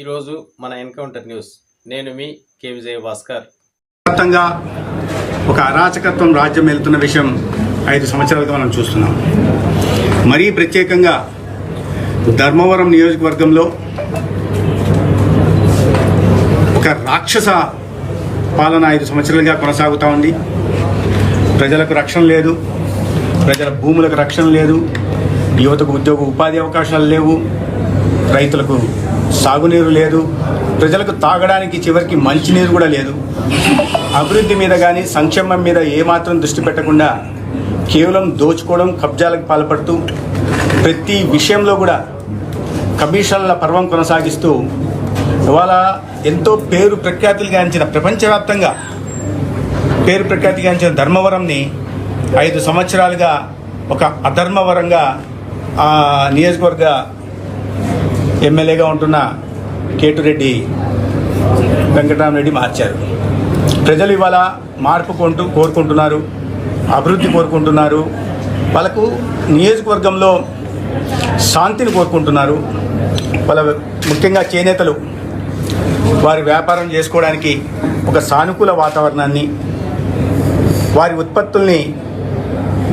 ఈరోజు మన encounter news. నేను మీ కే విజయ భాస్కర్ ఒక అరాచకత్వం రాజ్యం వెళ్తున్న విషయం ఐదు సంవత్సరాలుగా మనం చూస్తున్నాం. మరీ ప్రత్యేకంగా ధర్మవరం నియోజకవర్గంలో ఒక రాక్షస పాలన ఐదు సంవత్సరాలుగా కొనసాగుతూ ఉంది. ప్రజలకు రక్షణ లేదు. ప్రజల భూములకు రక్షణ లేదు. యువతకు ఉద్యోగ ఉపాధి అవకాశాలు లేవు. రైతులకు సాగునీరు లేదు. ప్రజలకు తాగడానికి చివరికి మంచినీరు కూడా లేదు. అభివృద్ధి మీద కానీ సంక్షేమం మీద ఏమాత్రం దృష్టి పెట్టకుండా కేవలం దోచుకోవడం కబ్జాలకు పాల్పడుతూ ప్రతి విషయంలో కూడా కమిషన్ల పర్వం కొనసాగిస్తూ ఇవాళ ఎంతో పేరు ప్రఖ్యాతులుగాంచిన ప్రపంచవ్యాప్తంగా పేరు ప్రఖ్యాతిగాంచిన ధర్మవరంని ఐదు సంవత్సరాలుగా ఒక అధర్మవరంగా ఆ నియోజకవర్గ ఎమ్మెల్యేగా ఉంటున్న కేటురెడ్డి వెంకటరామరెడ్డి మార్చారు. ప్రజలు ఇవాళ మార్పు కొంటూ కోరుకుంటున్నారు అభివృద్ధి కోరుకుంటున్నారు వాళ్ళకు నియోజకవర్గంలో శాంతిని కోరుకుంటున్నారు. వాళ్ళ ముఖ్యంగా చేనేతలు వారి వ్యాపారం చేసుకోవడానికి ఒక సానుకూల వాతావరణాన్ని వారి ఉత్పత్తుల్ని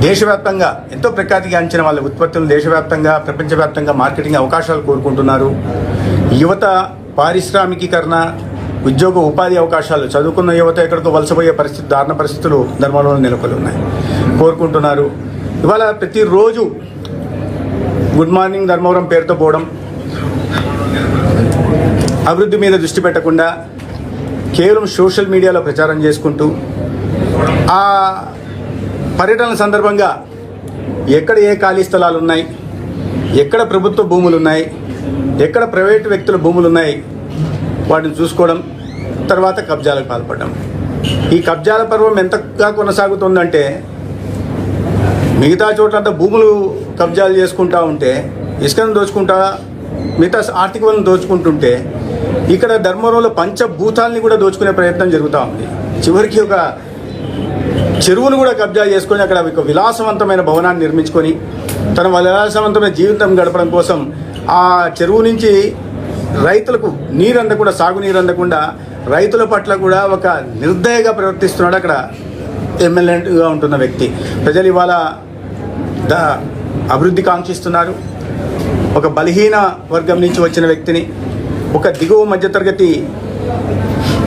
దేశవ్యాప్తంగా ఎంతో ప్రఖ్యాతిగాంచిన వాళ్ళ ఉత్పత్తులు దేశవ్యాప్తంగా ప్రపంచవ్యాప్తంగా మార్కెటింగ్ అవకాశాలు కోరుకుంటున్నారు. యువత పారిశ్రామికీకరణ ఉద్యోగ ఉపాధి అవకాశాలు చదువుకున్న యువత ఎక్కడికో వలసపోయే పరిస్థితి దారుణ పరిస్థితులు ధర్మంలో నెలకొని ఉన్నాయి. కోరుకుంటున్నారు. ఇవాళ ప్రతిరోజు గుడ్ మార్నింగ్ ధర్మవరం పేరుతో పోవడం అభివృద్ధి మీద దృష్టి పెట్టకుండా కేవలం సోషల్ మీడియాలో ప్రచారం చేసుకుంటూ ఆ పర్యటన సందర్భంగా ఎక్కడ ఏ ఖాళీ స్థలాలు ఉన్నాయి ఎక్కడ ప్రభుత్వ భూములు ఉన్నాయి ఎక్కడ ప్రైవేటు వ్యక్తుల భూములు ఉన్నాయి వాటిని చూసుకోవడం తర్వాత కబ్జాలకు పాల్పడడం. ఈ కబ్జాల పర్వం ఎంతగా కొనసాగుతుందంటే మిగతా చోట్లంతా భూములు కబ్జాలు చేసుకుంటా ఉంటే ఇసుకను దోచుకుంటా మిగతా ఆర్థిక వనరులను దోచుకుంటుంటే ఇక్కడ ధర్మవరంలో పంచభూతాలని కూడా దోచుకునే ప్రయత్నం జరుగుతూ ఉంది. చివరికి ఒక చెరువును కూడా కబ్జా చేసుకొని అక్కడ ఒక విలాసవంతమైన భవనాన్ని నిర్మించుకొని తన విలాసవంతమైన జీవితం గడపడం కోసం ఆ చెరువు నుంచి రైతులకు నీరు అందకుండా సాగునీరు అందకుండా రైతుల పట్ల కూడా ఒక నిర్దయగా ప్రవర్తిస్తున్నాడు అక్కడ ఎమ్మెల్యేగా ఉంటున్న వ్యక్తి. ప్రజలు ఇవాళ ద అభివృద్ధి కాంక్షిస్తున్నారు. ఒక బలహీన వర్గం నుంచి వచ్చిన వ్యక్తిని ఒక దిగువ మధ్యతరగతి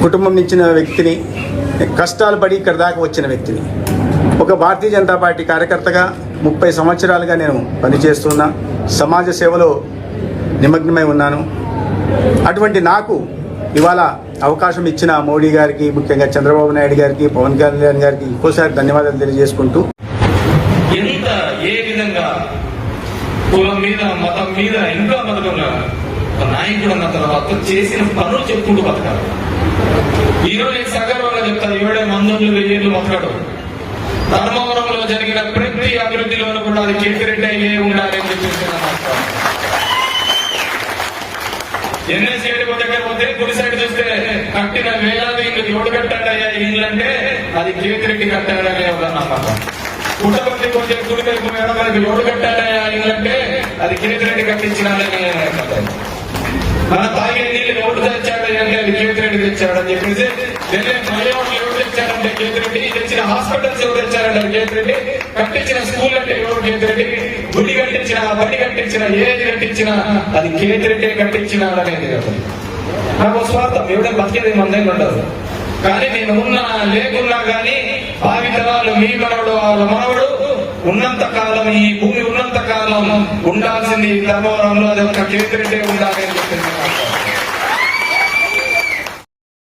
కుటుంబం నుంచిన వ్యక్తిని కష్టాలు పడి ఇక్కడ దాకా వచ్చిన వ్యక్తిని. ఒక భారతీయ జనతా పార్టీ కార్యకర్తగా ముప్పై సంవత్సరాలుగా నేను పనిచేస్తున్నా సమాజ సేవలో నిమగ్నమై ఉన్నాను. అటువంటి నాకు ఇవాళ అవకాశం ఇచ్చిన మోడీ గారికి ముఖ్యంగా చంద్రబాబు నాయుడు గారికి పవన్ కళ్యాణ్ గారికి ఇంకోసారి ధన్యవాదాలు తెలియజేసుకుంటూ ఎంత ఏ విధంగా కులం మీద మతం మీద ఇంకా బతకంగా నాయకుడు అన్న తర్వాత చేసిన పనులు చెప్పుకుంటూ బతకాలి. ఈరోజు నేను సగర్వంగా చెప్తాను ఏడే మందులు వెయ్యేళ్ళు మొక్కడు. ధర్మవరంలో జరిగిన ప్రతి అభివృద్ధిలోనూ కూడా అది కేతిరెడ్డి అయ్యే ఉండాలి అని చెప్పేసి నా ఎన్ఎస్ దగ్గర పోతే కుడి సైడ్ చూస్తే కట్టిన వేలాది ఇల్లు ఎవడు కట్టాడయ్యా ఈ ఇల్లు అంటే అది కేతిరెడ్డి కట్టాడనే ఒక నమ్మకం. పుట్టపర్తి కొంచెం కుడి వైపు మనకి ఎవడు కట్టాడయ్యా ఈ ఇల్లు అంటే అది కేతిరెడ్డి కట్టించిన మన తాగే నీళ్ళు ఎవడు తెచ్చా అంటే అది తెచ్చాడని చెప్పేసి వెళ్ళే మలయాళం ఎవరు తెచ్చాడంటే తెచ్చిన హాస్పిటల్స్ ఎవరు తెచ్చారంటే అది కట్టించిన స్కూల్ అంటే ఎవరు కేతిరెడ్డి గుడి కట్టించిన బడి కట్టించిన ఏది కట్టించిన అది కేతిరెడ్డి కట్టించిన అనేది నాకు స్వార్థం ఎవడే బతికేది మందేం ఉండదు. కానీ నేను ఉన్నా లేకున్నా కానీ భావి తరాలు మీ మనవడు వాళ్ళ మనవడు ఉన్నంత కాలం ఈ భూమి ఉన్నంత కాలం ఉండాల్సింది ధర్మవరంలో అది ఒక కేతిరెడ్డి ఉండాలి అని చెప్పింది